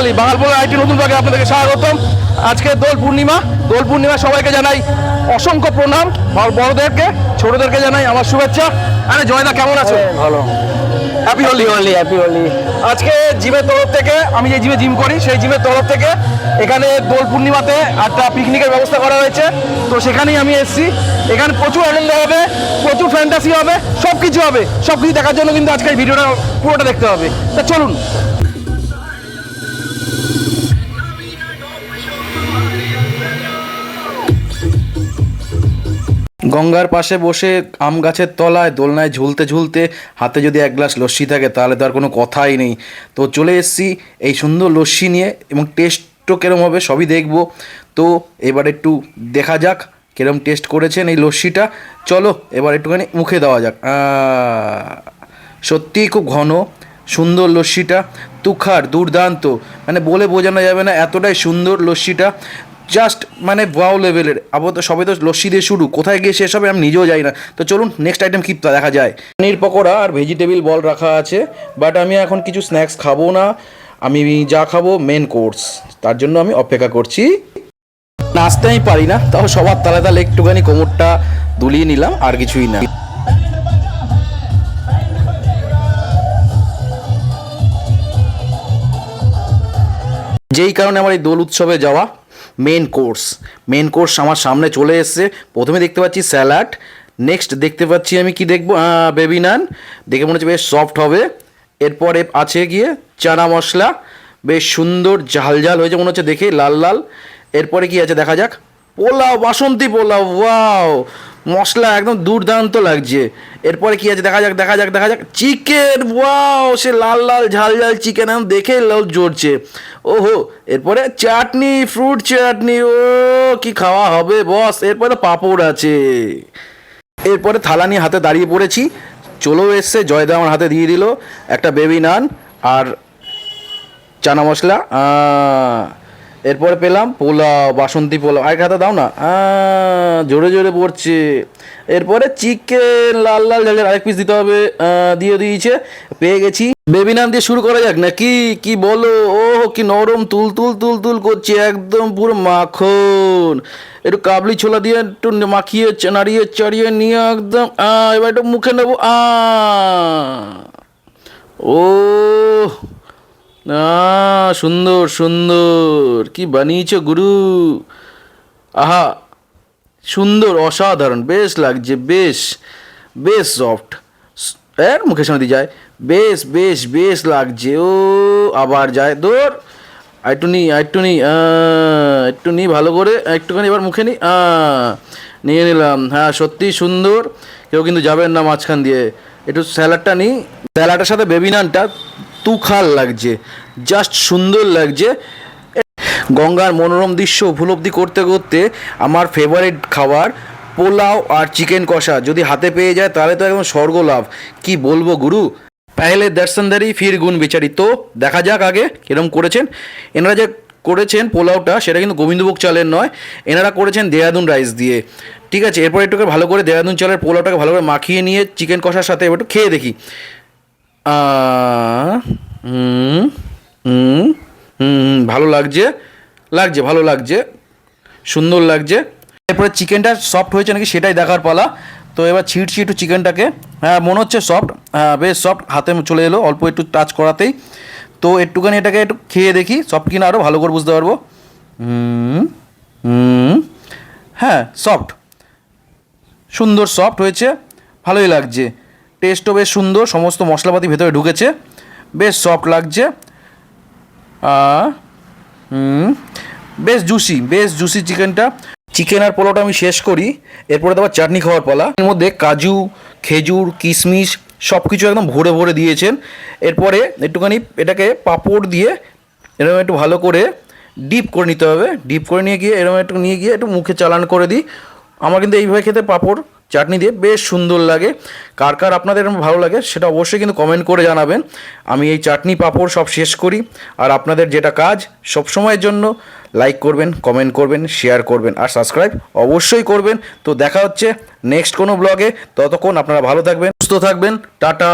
বাঙালি বাঙালপুরের IT নতুন ভাগে আপনাদেরকে স্বাগতম। আজকে দোল পূর্ণিমা। দোল পূর্ণিমা সবাইকে জানাই অসংখ্য প্রণাম বড়দেরকে ছোটদেরকে জানাই আমার শুভেচ্ছা। আরে জয়দা কেমন আছো? ভালো। হ্যাপি হোলি হোলি হ্যাপি হোলি আজকে জিমের তরফ থেকে আমি যে জিমে জিম করি সেই জিমের তরফ থেকে এখানে দোল পূর্ণিমাতে একটা পিকনিকের ব্যবস্থা করা হয়েছে। তো সেখানেই আমি এসেছি। এখানে প্রচুর আনন্দ হবে প্রচুর ফ্যান্টাসি হবে সব কিছু হবে। সব কিছু দেখার জন্য কিন্তু আজকে এই ভিডিওটা পুরোটা দেখতে হবে। তা চলুন। গঙ্গার পাশে বসে আম গাছের তলায় দোলনায় ঝুলতে ঝুলতে হাতে যদি এক গ্লাস লস্যি থাকে, তাহলে তো আর কোনো কথাই নেই। তো চলে এসেছি এই সুন্দর লস্যি নিয়ে এবং টেস্টও কীরম হবে সবই দেখব। তো এবার একটু দেখা যাক কিরম টেস্ট করেছেন এই লস্যিটা। চলো এবার একটুখানি মুখে দেওয়া যাক। সত্যিই খুব ঘন, সুন্দর লস্যিটা। তুখার, দুর্দান্ত। মানে বলে বোঝানো যাবে না এতটাই সুন্দর লস্যিটা। জাস্ট মানে ওয়াও লেভেলের। আপাতত সবে তো লস্যি দিয়ে শুরু। কোথায় গিয়ে শেষ হবে আমি নিজেও যাই না। তো চলুন নেক্সট আইটেম কি দেখা যায়। পনির পকোড়া আর ভেজিটেবিল বল রাখা আছে। বাট আমি এখন কিছু স্ন্যাক্স খাব না। আমি যা খাব মেন কোর্স তার জন্য আমি অপেক্ষা করছি। নাচতে আমি পারি না। তাও সবার তালে তালে একটুখানি কোমরটা দুলিয়ে নিলাম, আর কিছুই না। যেই কারণে আমার এই দোল উৎসবে যাওয়া মেন কোর্স মেন কোর্স আমার সামনে চলে এসছে। প্রথমে দেখতে পাচ্ছি স্যালাড নেক্সট দেখতে পাচ্ছি আমি কি দেখব? বেবি নান দেখে মনে হচ্ছে বেশ সফট হবে। এরপরে আছে গিয়ে চানা মশলা। বেশ সুন্দর ঝাল ঝাল হয়েছে মনে হচ্ছে দেখে, লাল লাল। এরপরে কি আছে দেখা যাক? পোলাও, বাসন্তী পোলাও ওয়াও মশলা একদম দুর্দান্ত লাগছে। এরপরে কি আছে? দেখা যাক দেখা যাক দেখা যাক। চিকেন ওয়াও সে লাল লাল ঝাল ঝাল চিকেন এখন দেখে লাল জ্বরছে। ওহো, এরপরে চাটনি ফ্রুট চাটনি, ও, কি খাওয়া হবে বস এরপরে পাঁপড় আছে। এরপরে থালা নিয়ে হাতে দাঁড়িয়ে পড়েছি। চলেও এসছে, জয়দা আমার হাতে দিয়ে দিল। একটা বেবি নান আর চানা মশলা এরপরে পেলাম পোলাও, বাসন্তী পোলাও। আরেক হাতে দাও না? জোরে জোরে পড়ছে। এরপরে চিকেন, লাল লাল ঝালের আরেক পিস দিতে হবে দিয়ে দিয়েছে। পেয়ে গেছি। বেবি নাম দিয়ে শুরু করা যাক নাকি? কি বলো? ও কি নরম তুল তুল তুল তুল করছে, একদম পুরো মাখন। একটু কাবলি ছোলা দিয়ে একটু মাখিয়ে, নাড়িয়ে, চাড়িয়ে নিয়ে একদম এবার একটু মুখে নেব আ ও আহ। সুন্দর সুন্দর। কি বানিয়েছ গুরু? আহা, সুন্দর, অসাধারণ। বেশ লাগছে, বেশ বেশ সফট এর মুখের সামনে দিয়ে যায়। বেশ বেশ বেশ লাগছে। ও, আবার যায়। দৌড়। একটু নি একটু নি একটু নি ভালো করে। একটুখানি এবার মুখে নি। নিয়ে নিলাম। হ্যাঁ সত্যি সুন্দর। কেউ কিন্তু যাবেন না মাঝখান দিয়ে। একটু স্যালাডটা নিই স্যালাডের সাথে বেবি নানটা তুখাল লাগছে জাস্ট সুন্দর লাগছে। গঙ্গার মনোরম দৃশ্য উপলব্ধি করতে করতে আমার ফেভারিট খাবার পোলাও আর চিকেন কষা। যদি হাতে পেয়ে যায় তাহলে তো একদম স্বর্গ লাভ কি বলব গুরু? পেহলে দর্শনদারি ফির গুণ বিচারি তো দেখা যাক আগে কিরম করেছেন। এনারা যে করেছেন পোলাওটা, সেটা কিন্তু গোবিন্দভোগ চালের নয়। এনারা করেছেন দেহাদুন রাইস দিয়ে। ঠিক আছে, এরপর একটুকে ভালো করে দেহাদুন চালের পোলাওটাকে ভালো করে মাখিয়ে নিয়ে চিকেন কষার সাথে একটু খেয়ে দেখি। ভালো লাগছে লাগছে, ভালো লাগছে, সুন্দর লাগছে। এরপরে চিকেনটা সফট হয়েছে নাকি সেটাই দেখার পালা। তো এবার ছিটছি একটু চিকেনটাকে। হ্যাঁ মনে হচ্ছে সফট হ্যাঁ বেশ সফট হাতে চলে এলো, অল্প একটু টাচ করাতেই। তো একটুখানি এটাকে একটু খেয়ে দেখি সফট কিনা আরও ভালো করে বুঝতে পারব। হুম হ্যাঁ সফট সুন্দর সফট হয়েছে, ভালোই লাগছে। টেস্টও বেশ সুন্দর, সমস্ত মশলাপাতি ভেতরে ঢুকেছে। বেশ সফট লাগছে। বেশ জুসি বেশ জুসি চিকেনটা চিকেন আর পোলাওটা আমি শেষ করি। এরপরে তো চাটনি খাওয়ার পালা। এর মধ্যে কাজু, খেজুর, কিশমিশ সব কিছু একদম ভরে ভরে দিয়েছেন। এরপরে একটুখানি এটাকে পাঁপড় দিয়ে এরকম একটু ভালো করে ডিপ করে নিতে হবে। ডিপ করে নিয়ে গিয়ে এরকম একটু নিয়ে গিয়ে একটু মুখে চালান করে দিই। আমার কিন্তু এইভাবে খেতে পাঁপড় চাটনি দিয়ে বেশ সুন্দর লাগে। কার কার আপনাদের ভালো লাগে সেটা অবশ্যই কিন্তু কমেন্ট করে জানাবেন। আমি এই চাটনি পাঁপড় সব শেষ করি। আর আপনাদের যেটা কাজ সব সময়ের জন্য লাইক করবেন কমেন্ট করবেন শেয়ার করবেন আর সাবস্ক্রাইব অবশ্যই করবেন। তো দেখা হচ্ছে নেক্সট কোনো ব্লগে ততক্ষণ আপনারা ভালো থাকবেন, সুস্থ থাকবেন। টাটা।